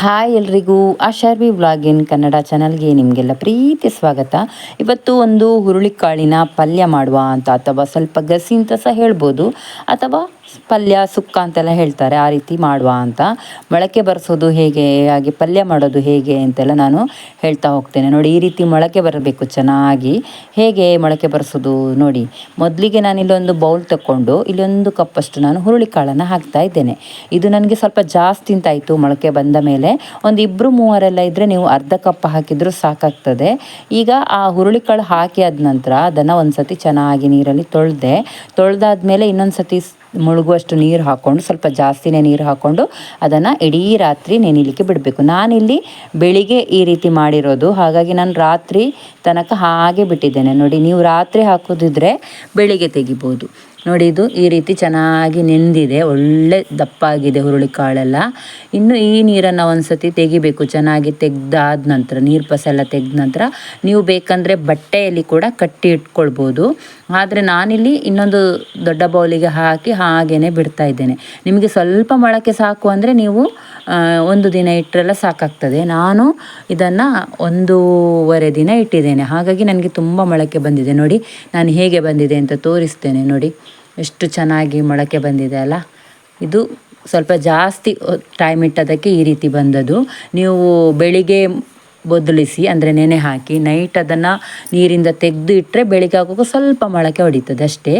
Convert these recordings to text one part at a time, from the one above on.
Hi ಎಲ್ರಿಗೂ ಆಶಾರ್ವಿ ಇನ್ ಕನ್ನಡ ಚಾನಲ್ಗೆ ನಿಮಗೆಲ್ಲ ಪ್ರೀತಿ ಸ್ವಾಗತ. ಇವತ್ತು ಒಂದು ಹುರುಳಿಕಾಳಿನ ಪಲ್ಯ ಮಾಡುವ ಅಂತ, ಅಥವಾ ಸ್ವಲ್ಪ ಗಸಿ ಅಂತ ಸಹ ಹೇಳ್ಬೋದು. ಅಥವಾ ಪಲ್ಯ, ಸುಕ್ಕ ಅಂತೆಲ್ಲ ಹೇಳ್ತಾರೆ, ಆ ರೀತಿ ಮಾಡುವ ಅಂತ. ಮೊಳಕೆ ಬರೆಸೋದು ಹೇಗೆ, ಹಾಗೆ ಪಲ್ಯ ಮಾಡೋದು ಹೇಗೆ ಅಂತೆಲ್ಲ ನಾನು ಹೇಳ್ತಾ ಹೋಗ್ತೇನೆ. ನೋಡಿ, ಈ ರೀತಿ ಮೊಳಕೆ ಬರಬೇಕು ಚೆನ್ನಾಗಿ. ಹೇಗೆ ಮೊಳಕೆ ಬರೆಸೋದು ನೋಡಿ. ಮೊದಲಿಗೆ ನಾನು ಇಲ್ಲೊಂದು ಬೌಲ್ ತಗೊಂಡು ಇಲ್ಲೊಂದು ಕಪ್ಪಷ್ಟು ನಾನು ಹುರುಳಿಕಾಳನ್ನು ಹಾಕ್ತಾ ಇದ್ದೇನೆ. ಇದು ನನಗೆ ಸ್ವಲ್ಪ ಜಾಸ್ತಿ ಅಂತಾಯಿತು ಮೊಳಕೆ ಬಂದ ಮೇಲೆ. ಒಂದು ಇಬ್ಬರು ಮೂವರೆಲ್ಲ ಇದ್ದರೆ ನೀವು ಅರ್ಧ ಕಪ್ ಹಾಕಿದರೂ ಸಾಕಾಗ್ತದೆ. ಈಗ ಆ ಹುರುಳಿಕಾಳು ಹಾಕಿ ಆದ ನಂತರ ಅದನ್ನು ಒಂದು ಸತಿ ಚೆನ್ನಾಗಿ ನೀರಲ್ಲಿ ತೊಳೆದೆ, ತೊಳೆದಾದ್ಮೇಲೆ ಇನ್ನೊಂದು ಸತಿ ಮುಳುಗುವಷ್ಟು ನೀರು ಹಾಕ್ಕೊಂಡು ಸ್ವಲ್ಪ ಜಾಸ್ತಿನೇ ನೀರು ಹಾಕ್ಕೊಂಡು ಅದನ್ನು ಇಡೀ ರಾತ್ರಿ ನೆನಿಲಿಕ್ಕೆ ಬಿಡಬೇಕು. ನಾನಿಲ್ಲಿ ಬೆಳಿಗ್ಗೆ ಈ ರೀತಿ ಮಾಡಿರೋದು. ಹಾಗಾಗಿ ನಾನು ರಾತ್ರಿ ತನಕ ಹಾಗೆ ಬಿಟ್ಟಿದ್ದೇನೆ. ನೋಡಿ, ನೀವು ರಾತ್ರಿ ಹಾಕೋದಿದ್ರೆ ಬೆಳಿಗ್ಗೆ ತೆಗಿಬೋದು. ನೋಡಿ, ಇದು ಈ ರೀತಿ ಚೆನ್ನಾಗಿ ನೆಂದಿದೆ. ಒಳ್ಳೆ ದಪ್ಪಾಗಿದೆ ಹುರುಳಿಕಾಳೆಲ್ಲ ಇನ್ನು ಈ ನೀರನ್ನು ಒಂದು ಸತಿ ತೆಗಿಬೇಕು. ಚೆನ್ನಾಗಿ ತೆಗ್ದಾದ ನಂತರ, ನೀರು ಪಸೆಲ್ಲ ತೆಗೆದ ನಂತರ ನೀವು ಬೇಕಂದರೆ ಬಟ್ಟೆಯಲ್ಲಿ ಕೂಡ ಕಟ್ಟಿ ಇಟ್ಕೊಳ್ಬೋದು. ಆದರೆ ನಾನಿಲ್ಲಿ ಇನ್ನೊಂದು ದೊಡ್ಡ ಬೌಲಿಗೆ ಹಾಕಿ ಹಾಗೇ ಬಿಡ್ತಾ ಇದ್ದೇನೆ. ನಿಮಗೆ ಸ್ವಲ್ಪ ಮೊಳಕೆ ಸಾಕು ಅಂದರೆ ನೀವು ಒಂದು ದಿನ ಇಟ್ಟರೆಲ್ಲ ಸಾಕಾಗ್ತದೆ. ನಾನು ಇದನ್ನು ಒಂದೂವರೆ ದಿನ ಇಟ್ಟಿದ್ದೇನೆ. ಹಾಗಾಗಿ ನನಗೆ ತುಂಬ ಮೊಳಕೆ ಬಂದಿದೆ. ನೋಡಿ, ನಾನು ಹೇಗೆ ಬಂದಿದೆ ಅಂತ ತೋರಿಸ್ತೇನೆ. ನೋಡಿ. ಎಷ್ಟು ಚೆನ್ನಾಗಿ ಮೊಳಕೆ ಬಂದಿದೆ ಅಲ್ಲ? ಇದು ಸ್ವಲ್ಪ ಜಾಸ್ತಿ ಟೈಮ್ ಇಟ್ಟದಕ್ಕೆ ಈ ರೀತಿ ಬಂದದ್ದು. ನೀವು ಬೆಳಿಗ್ಗೆ ಬದಲಿಸಿ ಅಂದರೆ ನೆನೆ ಹಾಕಿ ನೈಟ್ ಅದನ್ನು ನೀರಿಂದ ತೆಗೆದು ಇಟ್ಟರೆ ಬೆಳಿಗ್ಗೆ ಆಗುವಾಗ ಸ್ವಲ್ಪ ಮೊಳಕೆ ಹೊಡಿತದೆ ಅಷ್ಟೇ.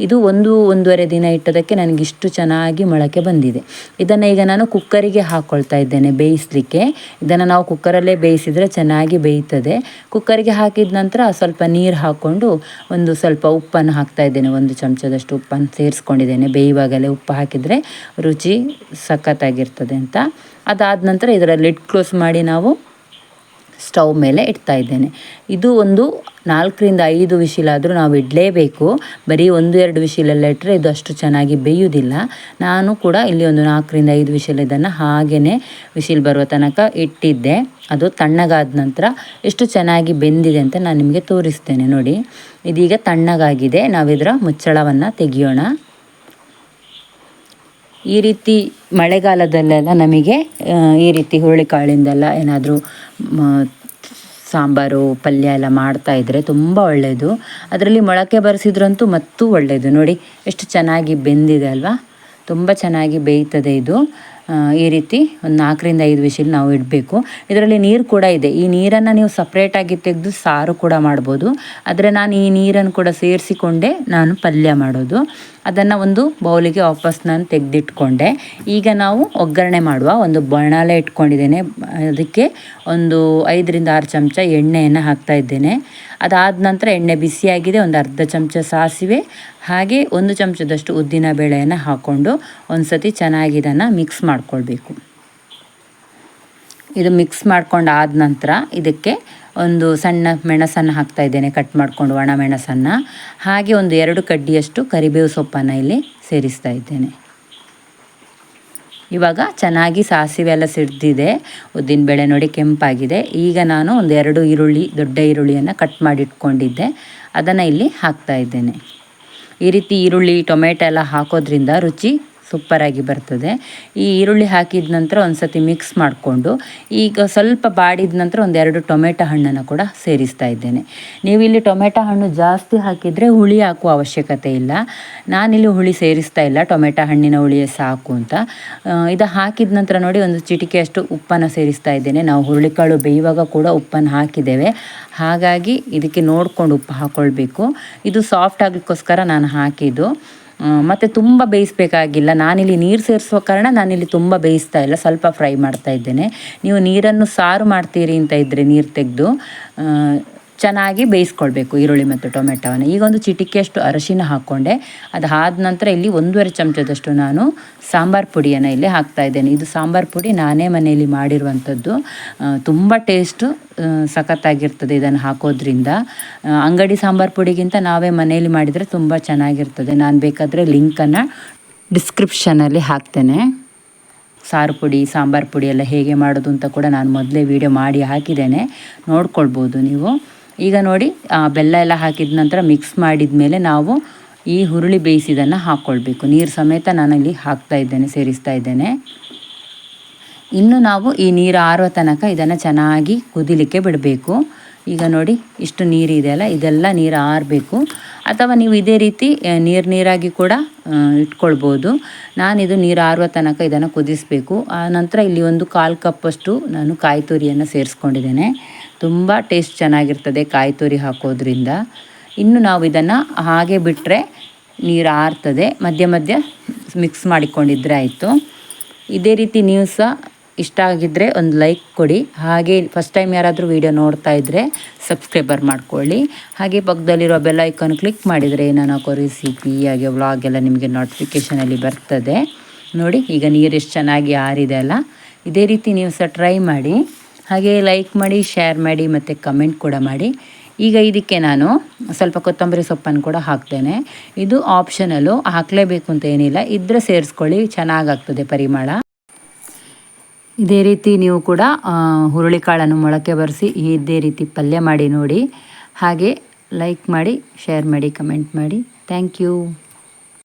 ಇದು ಒಂದು, ಒಂದೂವರೆ ದಿನ ಇಟ್ಟದಕ್ಕೆ ನನಗೆ ಇಷ್ಟು ಚೆನ್ನಾಗಿ ಮೊಳಕೆ ಬಂದಿದೆ. ಇದನ್ನು ಈಗ ನಾನು ಕುಕ್ಕರಿಗೆ ಹಾಕ್ಕೊಳ್ತಾ ಇದ್ದೇನೆ ಬೇಯಿಸಲಿಕ್ಕೆ. ಇದನ್ನು ನಾವು ಕುಕ್ಕರಲ್ಲೇ ಬೇಯಿಸಿದರೆ ಚೆನ್ನಾಗಿ ಬೇಯ್ತದೆ. ಕುಕ್ಕರಿಗೆ ಹಾಕಿದ ನಂತರ ಸ್ವಲ್ಪ ನೀರು ಹಾಕ್ಕೊಂಡು ಒಂದು ಸ್ವಲ್ಪ ಉಪ್ಪನ್ನು ಹಾಕ್ತಾ ಇದ್ದೇನೆ. ಒಂದು ಚಮಚದಷ್ಟು ಉಪ್ಪನ್ನು ಸೇರಿಸ್ಕೊಂಡಿದ್ದೇನೆ. ಬೇಯುವಾಗಲೇ ಉಪ್ಪು ಹಾಕಿದರೆ ರುಚಿ ಸಖತ್ತಾಗಿರ್ತದೆ ಅಂತ. ಅದಾದ ನಂತರ ಇದರ ಲಿಡ್ ಕ್ಲೋಸ್ ಮಾಡಿ ನಾವು ಸ್ಟವ್ ಮೇಲೆ ಇಡ್ತಾ ಇದ್ದೇನೆ. ಇದು ಒಂದು ನಾಲ್ಕರಿಂದ ಐದು ವಿಶಿಲಾದರೂ ನಾವು ಇಡಲೇಬೇಕು. ಬರೀ ಒಂದು, ಎರಡು ವಿಶಿಲೆಲ್ಲ ಇಟ್ಟರೆ ಇದು ಅಷ್ಟು ಚೆನ್ನಾಗಿ ಬೇಯುವುದಿಲ್ಲ. ನಾನು ಕೂಡ ಇಲ್ಲಿ ಒಂದು ನಾಲ್ಕರಿಂದ ಐದು ವಿಶಿಲ್ ಇದನ್ನು ಹಾಗೆಯೇ ವಿಶಿಲ್ ಬರುವ ತನಕ ಇಟ್ಟಿದ್ದೆ. ಅದು ತಣ್ಣಗಾದ ನಂತರ ಎಷ್ಟು ಚೆನ್ನಾಗಿ ಬೆಂದಿದೆ ಅಂತ ನಾನು ನಿಮಗೆ ತೋರಿಸ್ತೇನೆ ನೋಡಿ. ಇದೀಗ ತಣ್ಣಗಾಗಿದೆ. ನಾವಿದರ ಮುಚ್ಚಳವನ್ನು ತೆಗಿಯೋಣ. ಈ ರೀತಿ ಮಳೆಗಾಲದಲ್ಲೆಲ್ಲ ನಮಗೆ ಈ ರೀತಿ ಹುರುಳಿಕಾಳಿಂದೆಲ್ಲ ಏನಾದರೂ ಸಾಂಬಾರು, ಪಲ್ಯ ಎಲ್ಲ ಮಾಡ್ತಾಯಿದ್ರೆ ತುಂಬ ಒಳ್ಳೆಯದು ಅದರಲ್ಲಿ ಮೊಳಕೆ ಬರೆಸಿದ್ರಂತೂ ಮತ್ತೂ ಒಳ್ಳೆಯದು ನೋಡಿ, ಎಷ್ಟು ಚೆನ್ನಾಗಿ ಬೆಂದಿದೆ ಅಲ್ವಾ? ತುಂಬ ಚೆನ್ನಾಗಿ ಬೇಯ್ತದೆ ಇದು. ಈ ರೀತಿ ಒಂದು ನಾಲ್ಕರಿಂದ ಐದು ವಿಷಲ್ ನಾವು ಇಡಬೇಕು. ಇದರಲ್ಲಿ ನೀರು ಕೂಡ ಇದೆ. ಈ ನೀರನ್ನು ನೀವು ಸಪ್ರೇಟಾಗಿ ತೆಗೆದು ಸಾರು ಕೂಡ ಮಾಡ್ಬೋದು. ಆದರೆ ನಾನು ಈ ನೀರನ್ನು ಕೂಡ ಸೇರಿಸಿಕೊಂಡೆ ನಾನು ಪಲ್ಯ ಮಾಡೋದು. ಅದನ್ನು ಒಂದು ಬೌಲಿಗೆ ವಾಪಸ್ ನಾನು ತೆಗೆದಿಟ್ಕೊಂಡೆ. ಈಗ ನಾವು ಒಗ್ಗರಣೆ ಮಾಡುವ ಒಂದು ಬಣಾಲೆ ಇಟ್ಕೊಂಡಿದ್ದೇನೆ. ಅದಕ್ಕೆ ಒಂದು ಐದರಿಂದ ಆರು ಚಮಚ ಎಣ್ಣೆಯನ್ನು ಹಾಕ್ತಾ ಇದ್ದೇನೆ. ಅದಾದ ನಂತರ ಎಣ್ಣೆ ಬಿಸಿಯಾಗಿದೆ. ಒಂದು ಅರ್ಧ ಚಮಚ ಸಾಸಿವೆ, ಹಾಗೆ ಒಂದು ಚಮಚದಷ್ಟು ಉದ್ದಿನ ಬೇಳೆಯನ್ನು ಹಾಕ್ಕೊಂಡು ಒಂದು ಸತಿ ಚೆನ್ನಾಗಿ ಇದನ್ನು ಮಿಕ್ಸ್ ಮಾಡಿಕೊಳ್ಬೇಕು. ಇದು ಮಿಕ್ಸ್ ಮಾಡ್ಕೊಂಡು ಆದ ನಂತರ ಇದಕ್ಕೆ ಒಂದು ಸಣ್ಣ ಮೆಣಸನ್ನು ಹಾಕ್ತಾ ಇದ್ದೇನೆ ಕಟ್ ಮಾಡಿಕೊಂಡು ಒಣ ಮೆಣಸನ್ನು. ಹಾಗೆ ಒಂದು ಎರಡು ಕಡ್ಡಿಯಷ್ಟು ಕರಿಬೇವು ಸೊಪ್ಪನ್ನು ಇಲ್ಲಿ ಸೇರಿಸ್ತಾ ಇದ್ದೇನೆ. ಇವಾಗ ಚೆನ್ನಾಗಿ ಸಾಸಿವೆ ಎಲ್ಲ ಸಿಡ್ದಿದೆ ಬೇಳೆ ನೋಡಿ ಕೆಂಪಾಗಿದೆ. ಈಗ ನಾನು ಒಂದು ಎರಡು ಈರುಳ್ಳಿ, ದೊಡ್ಡ ಈರುಳ್ಳಿಯನ್ನು ಕಟ್ ಮಾಡಿ ಇಟ್ಕೊಂಡಿದ್ದೆ ಅದನ್ನು ಇಲ್ಲಿ ಹಾಕ್ತಾ ಇದ್ದೇನೆ. ಈ ರೀತಿ ಈರುಳ್ಳಿ, ಟೊಮೆಟೊ ಎಲ್ಲ ಹಾಕೋದ್ರಿಂದ ರುಚಿ ಸೂಪರಾಗಿ ಬರ್ತದೆ. ಈ ಈರುಳ್ಳಿ ಹಾಕಿದ ನಂತರ ಒಂದು ಸತಿ ಮಿಕ್ಸ್ ಮಾಡಿಕೊಂಡು, ಈಗ ಸ್ವಲ್ಪ ಬಾಡಿದ ನಂತರ ಒಂದೆರಡು ಟೊಮೆಟೊ ಹಣ್ಣನ್ನು ಕೂಡ ಸೇರಿಸ್ತಾ ಇದ್ದೇನೆ. ನೀವು ಇಲ್ಲಿ ಟೊಮೆಟೊ ಹಣ್ಣು ಜಾಸ್ತಿ ಹಾಕಿದರೆ ಹುಳಿ ಹಾಕುವ ಅವಶ್ಯಕತೆ ಇಲ್ಲ. ನಾನಿಲ್ಲಿ ಹುಳಿ ಸೇರಿಸ್ತಾ ಇಲ್ಲ, ಟೊಮೆಟೊ ಹಣ್ಣಿನ ಹುಳಿಯೇ ಸಾಕು ಅಂತ. ಇದು ಹಾಕಿದ ನಂತರ ನೋಡಿ ಒಂದು ಚಿಟಿಕೆಯಷ್ಟು ಉಪ್ಪನ್ನು ಸೇರಿಸ್ತಾ ಇದ್ದೇನೆ. ನಾವು ಹುರುಳಿಕಾಳು ಬೇಯುವಾಗ ಕೂಡ ಉಪ್ಪನ್ನು ಹಾಕಿದ್ದೇವೆ. ಹಾಗಾಗಿ ಇದಕ್ಕೆ ನೋಡ್ಕೊಂಡು ಉಪ್ಪು ಹಾಕ್ಕೊಳ್ಬೇಕು ಇದು ಸಾಫ್ಟ್ ಆಗಲಿಕ್ಕೋಸ್ಕರ ನಾನು ಹಾಕಿದ್ದು. ಮತ್ತು ತುಂಬ ಬೇಯಿಸಬೇಕಾಗಿಲ್ಲ. ನಾನಿಲ್ಲಿ ನೀರು ಸೇರಿಸುವ ಕಾರಣ ನಾನಿಲ್ಲಿ ತುಂಬ ಬೇಯಿಸ್ತಾ ಇಲ್ಲ. ಸ್ವಲ್ಪ ಫ್ರೈ ಮಾಡ್ತಾ ಇದ್ದೇನೆ. ನೀವು ನೀರನ್ನು ಸಾರು ಮಾಡ್ತೀರಿ ಅಂತ ಇದ್ದರೆ ನೀರು ತೆಗೆದು ಚೆನ್ನಾಗಿ ಬೇಯಿಸ್ಕೊಳ್ಬೇಕು ಈರುಳ್ಳಿ ಮತ್ತು ಟೊಮೆಟೊವನ್ನು. ಈಗ ಒಂದು ಚಿಟಿಕೆಯಷ್ಟು ಅರಶಿನ ಹಾಕ್ಕೊಂಡೆ. ಅದು ಆದ ನಂತರ ಇಲ್ಲಿ ಒಂದೂವರೆ ಚಮಚದಷ್ಟು ನಾನು ಸಾಂಬಾರು ಪುಡಿಯನ್ನು ಇಲ್ಲಿ ಹಾಕ್ತಾ ಇದ್ದೇನೆ. ಇದು ಸಾಂಬಾರು ಪುಡಿ ನಾನೇ ಮನೆಯಲ್ಲಿ ಮಾಡಿರುವಂಥದ್ದು. ತುಂಬ ಟೇಸ್ಟು ಸಖತ್ತಾಗಿರ್ತದೆ ಇದನ್ನು ಹಾಕೋದ್ರಿಂದ. ಅಂಗಡಿ ಸಾಂಬಾರು ಪುಡಿಗಿಂತ ನಾವೇ ಮನೆಯಲ್ಲಿ ಮಾಡಿದರೆ ತುಂಬ ಚೆನ್ನಾಗಿರ್ತದೆ. ನಾನು ಬೇಕಾದರೆ ಲಿಂಕನ್ನು ಡಿಸ್ಕ್ರಿಪ್ಷನಲ್ಲಿ ಹಾಕ್ತೇನೆ. ಸಾರು ಪುಡಿ, ಸಾಂಬಾರು ಪುಡಿ ಎಲ್ಲ ಹೇಗೆ ಮಾಡೋದು ಅಂತ ಕೂಡ ನಾನು ಮೊದಲೇ ವೀಡಿಯೋ ಮಾಡಿ ಹಾಕಿದ್ದೇನೆ. ನೋಡ್ಕೊಳ್ಬೋದು ನೀವು. ಈಗ ನೋಡಿ ಬೆಲ್ಲ ಎಲ್ಲ ಹಾಕಿದ ನಂತರ ಮಿಕ್ಸ್ ಮಾಡಿದ ಮೇಲೆ ನಾವು ಈ ಹುರುಳಿ ಬೇಯಿಸಿದನ್ನು ಹಾಕ್ಕೊಳ್ಬೇಕು ನೀರು ಸಮೇತ ನಾನಲ್ಲಿ ಹಾಕ್ತಾ ಇದ್ದೇನೆ, ಸೇರಿಸ್ತಾ ಇದ್ದೇನೆ. ಇನ್ನು ನಾವು ಈ ನೀರು ಆರುವ ತನಕ ಇದನ್ನು ಚೆನ್ನಾಗಿ ಕುದಿಲಿಕ್ಕೆ ಬಿಡಬೇಕು. ಈಗ ನೋಡಿ, ಇಷ್ಟು ನೀರು ಇದೆಯಲ್ಲ ಇದೆಲ್ಲ ನೀರು ಆರಬೇಕು. ಅಥವಾ ನೀವು ಇದೇ ರೀತಿ ನೀರು ನೀರಾಗಿ ಕೂಡ ಇಟ್ಕೊಳ್ಬೋದು. ನಾನಿದು ನೀರು ಆರುವ ತನಕ ಇದನ್ನು ಕುದಿಸಬೇಕು. ಆ, ನಂತರ ಇಲ್ಲಿ ಒಂದು ಕಾಲು ಕಪ್ಪಷ್ಟು ನಾನು ಕಾಯಿ ತುರಿಯನ್ನು ಸೇರಿಸ್ಕೊಂಡಿದ್ದೇನೆ. ತುಂಬ ಟೇಸ್ಟ್ ಚೆನ್ನಾಗಿರ್ತದೆ ಕಾಯಿ ತುರಿ ಹಾಕೋದ್ರಿಂದ. ಇನ್ನು ನಾವು ಇದನ್ನು ಹಾಗೆ ಬಿಟ್ಟರೆ ನೀರು ಆರ್ತದೆ. ಮಧ್ಯ ಮಧ್ಯ ಮಿಕ್ಸ್ ಮಾಡಿಕೊಂಡಿದ್ರೆ ಆಯಿತು. ಇದೇ ರೀತಿ ನೀವು ಸಹ ಇಷ್ಟ ಆಗಿದ್ದರೆ ಒಂದು ಲೈಕ್ ಕೊಡಿ. ಹಾಗೆ ಫಸ್ಟ್ ಟೈಮ್ ಯಾರಾದರೂ ವೀಡಿಯೋ ನೋಡ್ತಾ ಇದ್ದರೆ ಸಬ್ಸ್ಕ್ರೈಬರ್ ಮಾಡ್ಕೊಳ್ಳಿ. ಹಾಗೆ ಪಕ್ಕದಲ್ಲಿರೋ ಬೆಲ್ ಐಕಾನ್ ಕ್ಲಿಕ್ ಮಾಡಿದರೆ ನಾನು ಹಾಕೋ ರೆಸಿಪಿ ಹಾಗೆ ವ್ಲಾಗ್ ಎಲ್ಲ ನಿಮಗೆ ನೋಟಿಫಿಕೇಷನಲ್ಲಿ ಬರ್ತದೆ. ನೋಡಿ, ಈಗ ನೀರು ಎಷ್ಟು ಚೆನ್ನಾಗಿ ಆರಿದೆ ಅಲ್ಲ. ಇದೇ ರೀತಿ ನೀವು ಸಹ ಟ್ರೈ ಮಾಡಿ. ಹಾಗೆ ಲೈಕ್ ಮಾಡಿ ಶೇರ್ ಮಾಡಿ ಮತ್ತು ಕಮೆಂಟ್ ಕೂಡ ಮಾಡಿ. ಈಗ ಇದಕ್ಕೆ ನಾನು ಸ್ವಲ್ಪ ಕೊತ್ತಂಬರಿ ಸೊಪ್ಪನ್ನು ಕೂಡ ಹಾಕ್ತೇನೆ. ಇದು ಆಪ್ಷನಲ್ಲು ಹಾಕಲೇಬೇಕು ಅಂತ ಏನಿಲ್ಲ. ಇದ್ದರೆ ಸೇರಿಸ್ಕೊಳ್ಳಿ, ಚೆನ್ನಾಗಾಗ್ತದೆ ಪರಿಮಳ. ಇದೇ ರೀತಿ ನೀವು ಕೂಡ ಹುರುಳಿಕಾಳನ್ನು ಮೊಳಕೆ ಬರೆಸಿ, ಇದೇ ರೀತಿ ಪಲ್ಯ ಮಾಡಿ ನೋಡಿ. ಹಾಗೆ ಲೈಕ್ ಮಾಡಿ ಶೇರ್ ಮಾಡಿ ಕಮೆಂಟ್ ಮಾಡಿ. Thank you